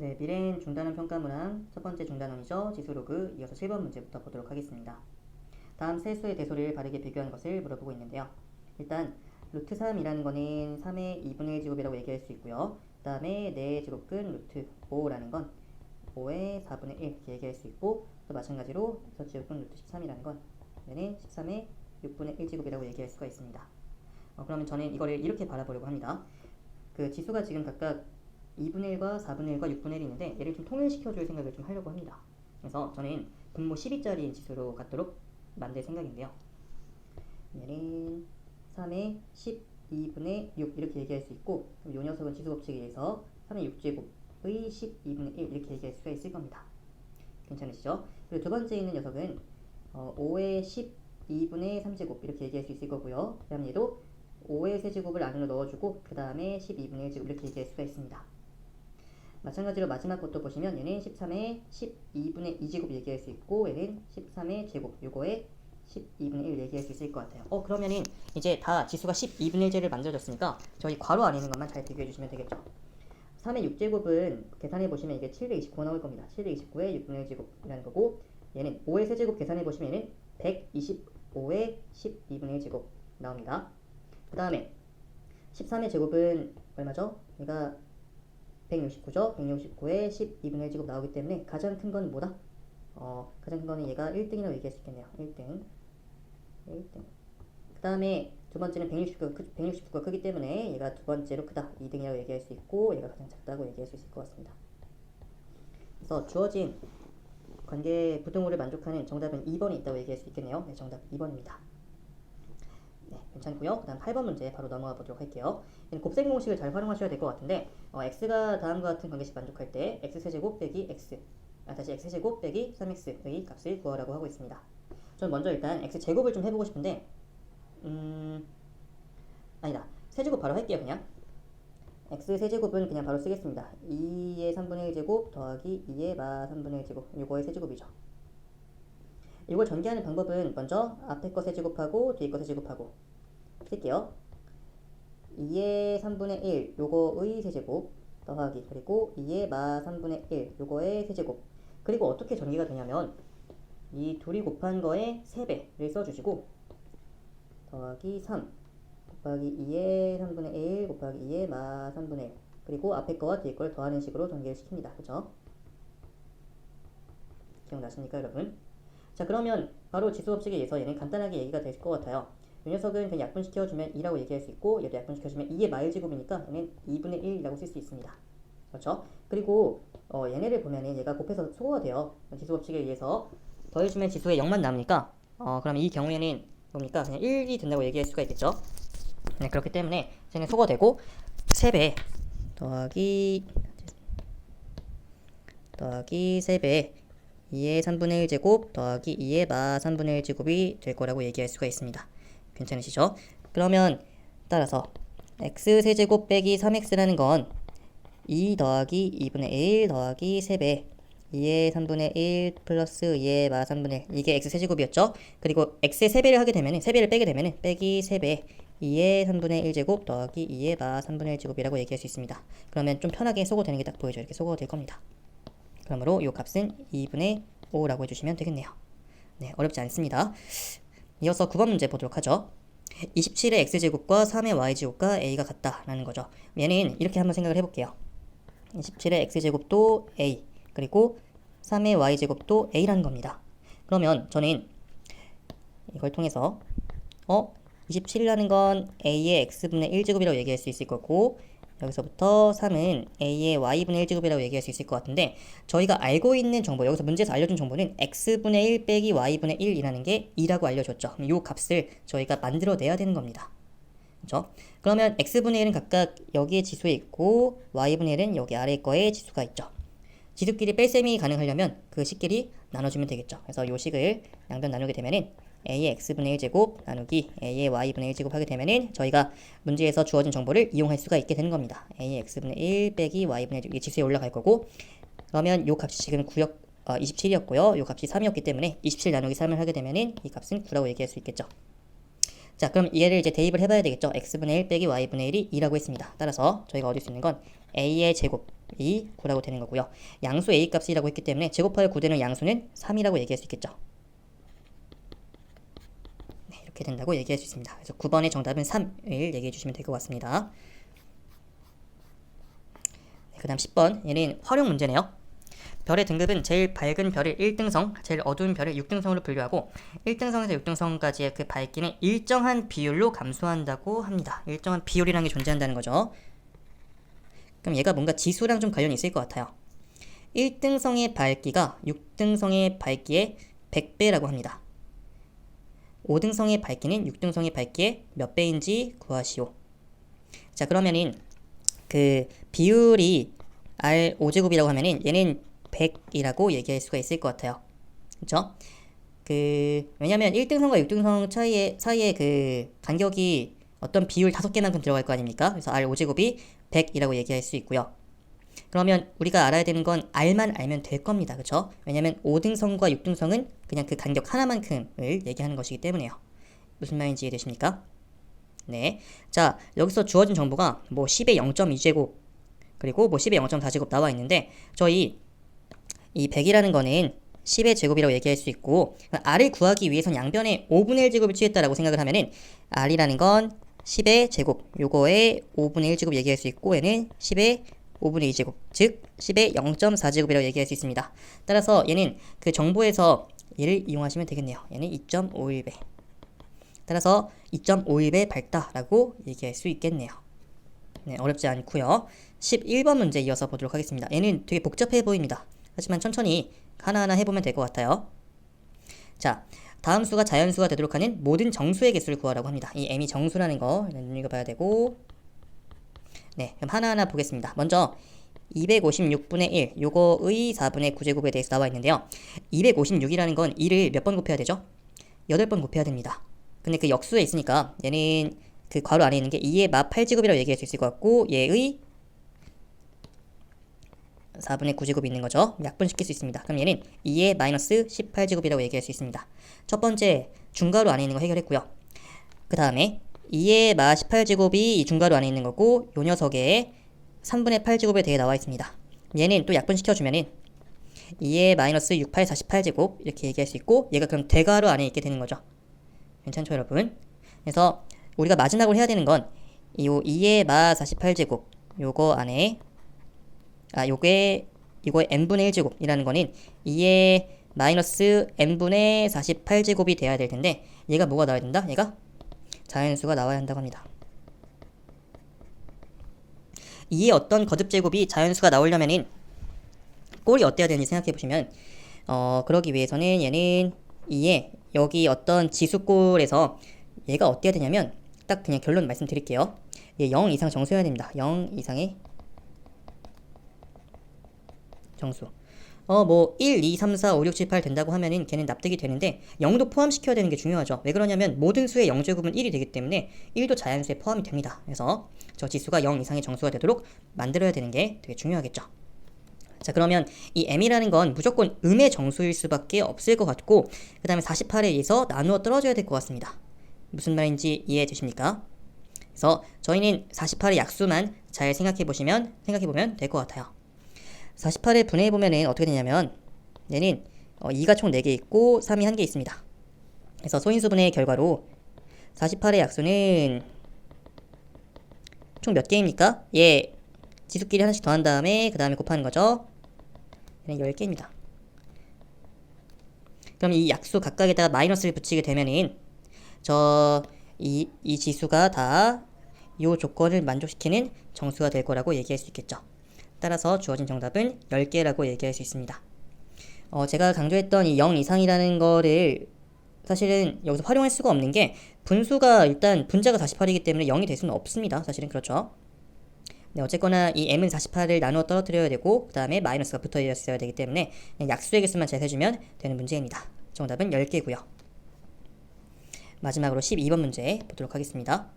네, 미래인 중단원 평가문항 첫 번째 중단원이죠. 지수로그 이어서 7번 문제부터 보도록 하겠습니다. 다음 세 수의 대소를 바르게 비교한 것을 물어보고 있는데요. 일단 루트 3이라는 거는 3의 2분의 1제곱이라고 얘기할 수 있고요. 그 다음에 4의 제곱근 루트 5라는 건 5의 4분의 1 이렇게 얘기할 수 있고 또 마찬가지로 서제곱근 루트 13이라는 건 얘는 13의 6분의 1제곱이라고 얘기할 수가 있습니다. 어, 그러면 저는 이거를 이렇게 바라보려고 합니다. 그 지수가 지금 각각 2분의 1과 4분의 1과 6분의 1이 있는데 얘를 좀 통일시켜 줄 생각을 좀 하려고 합니다. 그래서 저는 분모 12짜리 지수로 갖도록 만들 생각인데요. 얘는 3의 12분의 6 이렇게 얘기할 수 있고 요 녀석은 지수 법칙에 의해서 3의 6제곱의 12분의 1 이렇게 얘기할 수가 있을 겁니다. 괜찮으시죠? 그리고 두 번째 있는 녀석은 어, 5의 12분의 3제곱 이렇게 얘기할 수 있을 거고요. 그 다음 얘도 5의 세제곱을 안으로 넣어주고 그 다음에 12분의 1제곱 이렇게 얘기할 수가 있습니다. 마찬가지로 마지막 것도 보시면 얘는 13의 12분의 2제곱 얘기할 수 있고 얘는 13의 제곱 요거에 12분의 1 얘기할 수 있을 것 같아요. 어 그러면은 이제 다 지수가 12분의 1제를 만들어졌으니까 저희 괄호 안에 있는 것만 잘 비교해 주시면 되겠죠. 3의 6제곱은 계산해 보시면 이게 729 나올 겁니다. 729의 6분의 1제곱이라는 거고 얘는 5의 세제곱 계산해 보시면 얘는 125의 12분의 1제곱 나옵니다. 그 다음에 13의 제곱은 얼마죠? 얘가 169죠? 169에 12분의 1제곱 나오기 때문에 가장 큰 건 뭐다? 어, 가장 큰 거는 얘가 1등이라고 얘기할 수 있겠네요. 1등. 1등. 그 다음에 두 번째는 169가, 169가 크기 때문에 얘가 두 번째로 크다. 2등이라고 얘기할 수 있고 얘가 가장 작다고 얘기할 수 있을 것 같습니다. 그래서 주어진 관계 부등호를 만족하는 정답은 2번이 있다고 얘기할 수 있겠네요. 네, 정답 2번입니다. 네, 괜찮고요. 그 다음 8번 문제 바로 넘어가 보도록 할게요. 곱셈 공식을 잘 활용하셔야 될 것 같은데 어, x가 다음과 같은 관계식 만족할 때 x세제곱 빼기 x 아, 다시 x세제곱 빼기 3x의 값을 구하라고 하고 있습니다. 저는 먼저 일단 x제곱을 좀 해보고 싶은데 음... 아니다. 세제곱 바로 할게요 그냥 x세제곱은 그냥 바로 쓰겠습니다. 2의 3분의 1제곱 더하기 2의 마 3분의 1제곱 요거의 세제곱이죠. 이걸 전개하는 방법은 먼저 앞에 거 세제곱하고 뒤에 거 세제곱하고 쓸게요. 2의 3분의 1 요거의 세제곱 더하기 그리고 2의 마 3분의 1 요거의 세제곱 그리고 어떻게 전개가 되냐면 이 둘이 곱한 거의 3배를 써주시고 더하기 3 곱하기 2의 3분의 1 곱하기 2의 마 3분의 1 그리고 앞에 거와 뒤에 걸 더하는 식으로 전개를 시킵니다. 그죠? 기억나십니까 여러분? 자 그러면 바로 지수법칙에 의해서 얘는 간단하게 얘기가 될 것 같아요. 이 녀석은 그냥 약분시켜주면 2라고 얘기할 수 있고 얘도 약분시켜주면 2의 마일제곱이니까 얘는 2분의 1이라고 쓸 수 있습니다. 그렇죠? 그리고 어, 얘네를 보면은 얘가 곱해서 소거가 돼요. 지수 법칙에 의해서 더해주면 지수에 0만 남으니까 어, 그럼 이 경우에는 뭡니까? 그냥 1이 된다고 얘기할 수가 있겠죠? 네, 그렇기 때문에 쟤는 소거되고 3배 더하기 더하기 3배 2의 3분의 1제곱 더하기 2의 마 3분의 1제곱이 될 거라고 얘기할 수가 있습니다. 괜찮으시죠? 그러면 따라서 x 세제곱 빼기 3x라는 건 2 더하기 2분의 1 더하기 3배 2의 3분의 1 플러스 2의 마 3분의 1 이게 x 세제곱이었죠? 그리고 x의 3배를 하게 되면은 3배를 빼게 되면은 빼기 3배 2의 3분의 1제곱 더하기 2의 마 3분의 1제곱이라고 얘기할 수 있습니다. 그러면 좀 편하게 소거되는 게 딱 보여줘요. 이렇게 소거될 겁니다. 그러므로 이 값은 2분의 5라고 해주시면 되겠네요. 네, 어렵지 않습니다. 이어서 9번 문제 보도록 하죠. 27의 x제곱과 3의 y제곱과 a가 같다라는 거죠. 얘는 이렇게 한번 생각을 해볼게요. 27의 x제곱도 a 그리고 3의 y제곱도 a라는 겁니다. 그러면 저는 이걸 통해서 어 27이라는 건 a의 x분의 1제곱이라고 얘기할 수 있을 거고 여기서부터 3은 a의 y분의 1제곱이라고 얘기할 수 있을 것 같은데 저희가 알고 있는 정보 여기서 문제에서 알려준 정보는 x분의 1 빼기 y분의 1이라는 게 2라고 알려줬죠. 이 값을 저희가 만들어내야 되는 겁니다. 그렇죠? 그러면 x분의 1은 각각 여기에 지수에 있고 y분의 1은 여기 아래 거에 지수가 있죠. 지수끼리 뺄셈이 가능하려면 그 식끼리 나눠주면 되겠죠. 그래서 이 식을 양변 나누게 되면은 a의 x분의 1제곱 나누기 a의 y분의 1제곱 하게 되면은 저희가 문제에서 주어진 정보를 이용할 수가 있게 되는 겁니다. a의 x분의 1 빼기 y분의 1 이게 지수에 올라갈 거고 그러면 이 값이 지금 9역 어, 27이었고요. 이 값이 3이었기 때문에 27 나누기 3을 하게 되면은 이 값은 9라고 얘기할 수 있겠죠. 자, 그럼 얘를 이제 대입을 해봐야 되겠죠. x분의 1 빼기 y분의 1이 2라고 했습니다. 따라서 저희가 얻을 수 있는 건 a의 제곱 이 9라고 되는 거고요. 양수 a 값이라고 했기 때문에 제곱하여 9되는 양수는 3이라고 얘기할 수 있겠죠. 네, 이렇게 된다고 얘기할 수 있습니다. 그래서 9번의 정답은 3을 얘기해 주시면 될 것 같습니다. 네, 그 다음 10번 얘는 활용 문제네요. 별의 등급은 제일 밝은 별을 1등성, 제일 어두운 별을 6등성으로 분류하고 1등성에서 6등성까지의 그 밝기는 일정한 비율로 감소한다고 합니다. 일정한 비율이라는 게 존재한다는 거죠. 그럼 얘가 뭔가 지수랑 좀 관련이 있을 것 같아요. 1등성의 밝기가 6등성의 밝기의 100배라고 합니다. 5등성의 밝기는 6등성의 밝기의 몇 배인지 구하시오. 자, 그러면은 그 비율이 R5제곱이라고 하면은 얘는 100이라고 얘기할 수가 있을 것 같아요. 그쵸? 그, 왜냐면 1등성과 6등성 차이에, 사이에 그 간격이 어떤 비율 다섯 개만큼 들어갈 거 아닙니까? 그래서 R5제곱이 100이라고 얘기할 수 있고요. 그러면 우리가 알아야 되는 건 R만 알면 될 겁니다. 그쵸? 왜냐면 5등성과 6등성은 그냥 그 간격 하나만큼을 얘기하는 것이기 때문에요. 무슨 말인지 이해되십니까? 네. 자, 여기서 주어진 정보가 뭐 10의 0.2제곱 그리고 뭐 10의 0.4제곱 나와 있는데 저희 이 100이라는 거는 10의 제곱이라고 얘기할 수 있고 r을 구하기 위해선 양변에 5분의 1 제곱을 취했다라고 생각을 하면은 r이라는 건 10의 제곱 요거에 5분의 1 제곱 얘기할 수 있고 얘는 10의 5분의 2제곱 즉 10의 0.4제곱이라고 얘기할 수 있습니다. 따라서 얘는 그 정보에서 얘를 이용하시면 되겠네요. 얘는 2.51배 따라서 2.51배 밝다라고 얘기할 수 있겠네요. 네, 어렵지 않고요. 11번 문제 이어서 보도록 하겠습니다. 얘는 되게 복잡해 보입니다. 하지만 천천히 하나하나 해보면 될 것 같아요. 자, 다음 수가 자연수가 되도록 하는 모든 정수의 개수를 구하라고 합니다. 이 m이 정수라는 거 눈여겨봐야 되고 네, 그럼 하나하나 보겠습니다. 먼저 256분의 1, 요거의 4분의 9제곱에 대해서 나와 있는데요. 256이라는 건 2를 몇번 곱해야 되죠? 8번 곱해야 됩니다. 근데 그 역수에 있으니까 얘는 그 괄호 안에 있는 게 2의 마 8제곱이라고 얘기할 수 있을 것 같고 얘의 4분의 9제곱이 있는 거죠. 약분시킬 수 있습니다. 그럼 얘는 2의 마이너스 18제곱이라고 얘기할 수 있습니다. 첫 번째 중괄호 안에 있는 거 해결했고요. 그 다음에 2의 마 18제곱이 이 중괄호 안에 있는 거고 요 녀석의 3분의 8제곱에 대해 나와 있습니다. 얘는 또 약분시켜주면은 2의 마이너스 68 48제곱 이렇게 얘기할 수 있고 얘가 그럼 대괄호 안에 있게 되는 거죠. 괜찮죠 여러분? 그래서 우리가 마지막으로 해야 되는 건이 2의 마 48제곱 요거 안에 아 요게 이거 n분의 1제곱이라는 거는 2의 마이너스 n분의 48제곱이 돼야 될 텐데 얘가 뭐가 나와야 된다? 얘가 자연수가 나와야 한다고 합니다. 2의 어떤 거듭 제곱이 자연수가 나오려면은 꼴이 어때야 되는지 생각해 보시면 어 그러기 위해서는 얘는 2의 여기 어떤 지수꼴에서 얘가 어때야 되냐면 딱 그냥 결론 말씀드릴게요. 얘 0 이상 정수여야 됩니다. 0 이상의 정수. 어, 뭐, 1, 2, 3, 4, 5, 6, 7, 8 된다고 하면은 걔는 납득이 되는데 0도 포함시켜야 되는 게 중요하죠. 왜 그러냐면 모든 수의 0제곱은 1이 되기 때문에 1도 자연수에 포함이 됩니다. 그래서 저 지수가 0 이상의 정수가 되도록 만들어야 되는 게 되게 중요하겠죠. 자, 그러면 이 m이라는 건 무조건 음의 정수일 수밖에 없을 것 같고 그 다음에 48에 의해서 나누어 떨어져야 될 것 같습니다. 무슨 말인지 이해해 되십니까? 그래서 저희는 48의 약수만 잘 생각해 보시면 생각해 보면 될 것 같아요. 48에 분해해 보면은 어떻게 되냐면 얘는 어, 2가 총 4개 있고 3이 1개 있습니다. 그래서 소인수 분해의 결과로 48의 약수는 총 몇 개입니까? 얘 지수끼리 하나씩 더한 다음에 그 다음에 곱하는 거죠. 얘는 10개입니다. 그럼 이 약수 각각에다가 마이너스를 붙이게 되면은 저 이 이 지수가 다 이 조건을 만족시키는 정수가 될 거라고 얘기할 수 있겠죠. 따라서 주어진 정답은 10개라고 얘기할 수 있습니다. 어, 제가 강조했던 이 0 이상이라는 거를 사실은 여기서 활용할 수가 없는 게 분수가 일단 분자가 48이기 때문에 0이 될 수는 없습니다. 사실은 그렇죠. 네, 어쨌거나 이 m은 48을 나누어 떨어뜨려야 되고 그 다음에 마이너스가 붙어 있어야 되기 때문에 약수의 개수만 잘 세주면 되는 문제입니다. 정답은 10개고요. 마지막으로 12번 문제 보도록 하겠습니다.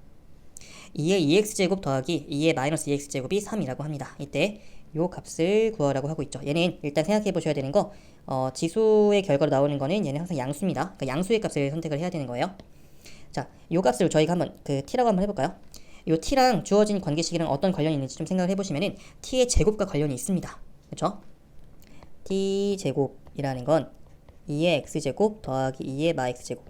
2의 2x제곱 더하기 2의 마이너스 2x제곱이 3이라고 합니다. 이때 요 값을 구하라고 하고 있죠. 얘는 일단 생각해 보셔야 되는 거 어, 지수의 결과로 나오는 거는 얘는 항상 양수입니다. 그러니까 양수의 값을 선택을 해야 되는 거예요. 자, 요 값을 저희가 한번 그 t라고 한번 해볼까요? 이 t랑 주어진 관계식이랑 어떤 관련이 있는지 좀 생각을 해보시면은 t의 제곱과 관련이 있습니다. 그렇죠? t 제곱이라는 건 2의 x제곱 더하기 2의 마x제곱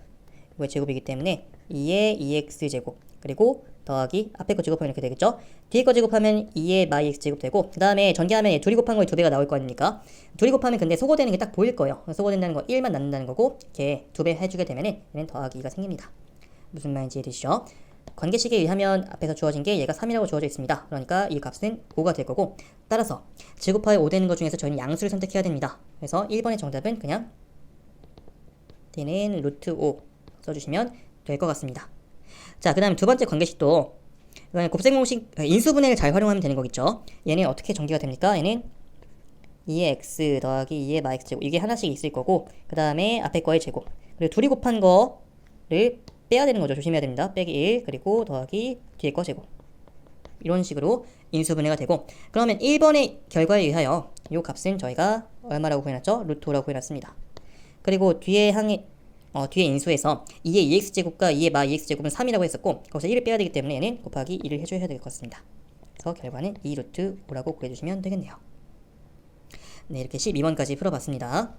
이거의 제곱이기 때문에 2의 2x제곱 그리고 더하기 앞에 거 제곱하면 이렇게 되겠죠? 뒤에 거 제곱하면 2의 마이 x제곱 되고 그 다음에 전개하면 둘이 곱한 거에 두 배가 나올 거 아닙니까? 둘이 곱하면 근데 소거되는 게 딱 보일 거예요. 소거된다는 거 1만 낳는다는 거고 이렇게 두 배 해주게 되면은 얘는 더하기가 생깁니다. 무슨 말인지 이해되시죠? 관계식에 의하면 앞에서 주어진 게 얘가 3이라고 주어져 있습니다. 그러니까 이 값은 5가 될 거고 따라서 제곱하에 5 되는 것 중에서 저희는 양수를 선택해야 됩니다. 그래서 1번의 정답은 그냥 t는 루트 5 써주시면 될 것 같습니다. 자, 그 다음에 두 번째 관계식도 곱셈 공식 어, 인수분해를 잘 활용하면 되는 거겠죠. 얘는 어떻게 전개가 됩니까? 얘는 2의 x 더하기 2의 마x 제곱 이게 하나씩 있을 거고 그 다음에 앞에 거의 제곱 그리고 둘이 곱한 거를 빼야 되는 거죠. 조심해야 됩니다. 빼기 1 그리고 더하기 뒤에 거 제곱 이런 식으로 인수분해가 되고 그러면 1번의 결과에 의하여 이 값은 저희가 얼마라고 구해놨죠? 루트 5라고 구해놨습니다. 그리고 뒤에 항에 어, 뒤에 인수에서 2의 2x제곱과 2의 마 2x제곱은 3이라고 했었고 거기서 1을 빼야 되기 때문에 얘는 곱하기 1을 해줘야 될 것 같습니다. 그래서 결과는 2 루트 5라고 구해주시면 되겠네요. 네, 이렇게 12번까지 풀어봤습니다.